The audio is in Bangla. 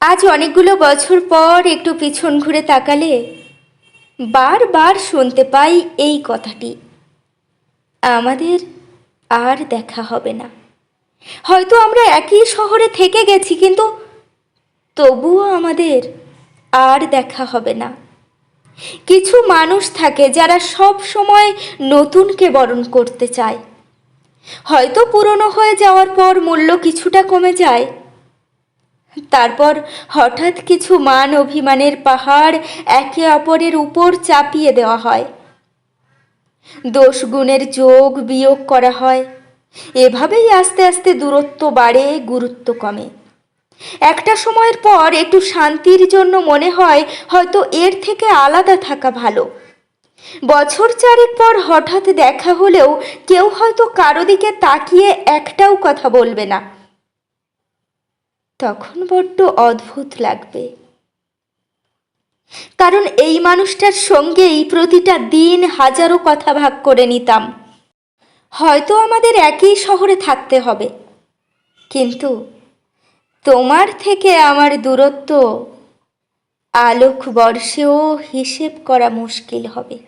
আজ অনেকগুলো বছর পর একটু পিছন ঘুরে তাকালে বারবার শুনতে পাই এই কথাটি। আমাদের আর দেখা হবে না। হয়তো আমরা একই শহরে থেকে গেছি, কিন্তু তবুও আমাদের আর দেখা হবে না। কিছু মানুষ থাকে যারা সব সময় নতুনকে বরণ করতে চায়। হয়তো পুরনো হয়ে যাওয়ার পর মূল্য কিছুটা কমে যায় তারপর হঠাৎ কিছু মান অভিমানের পাহাড় একে অপরের উপর চাপিয়ে দেওয়া হয়। দোষ গুণের যোগ বিয়োগ করা হয়। এভাবেই আস্তে আস্তে দূরত্ব বাড়ে, গুরুত্ব কমে। একটা সময়ের পর একটু শান্তির জন্য মনে হয় হয়তো এর থেকে আলাদা থাকা ভালো। বছর চারেক পর হঠাৎ দেখা হলেও কেউ হয়তো কারও দিকে তাকিয়ে একটাও কথা বলবে না। তখন বড্ড অদ্ভুত লাগবে। কারণ এই মানুষটার সঙ্গেই প্রতিটা দিন হাজারো কথা ভাগ করে নিতাম। হয়তো আমাদের একই শহরে থাকতে হবে। কিন্তু তোমার থেকে আমার দূরত্ব আলোক বর্ষেও হিসেব করা মুশকিল হবে।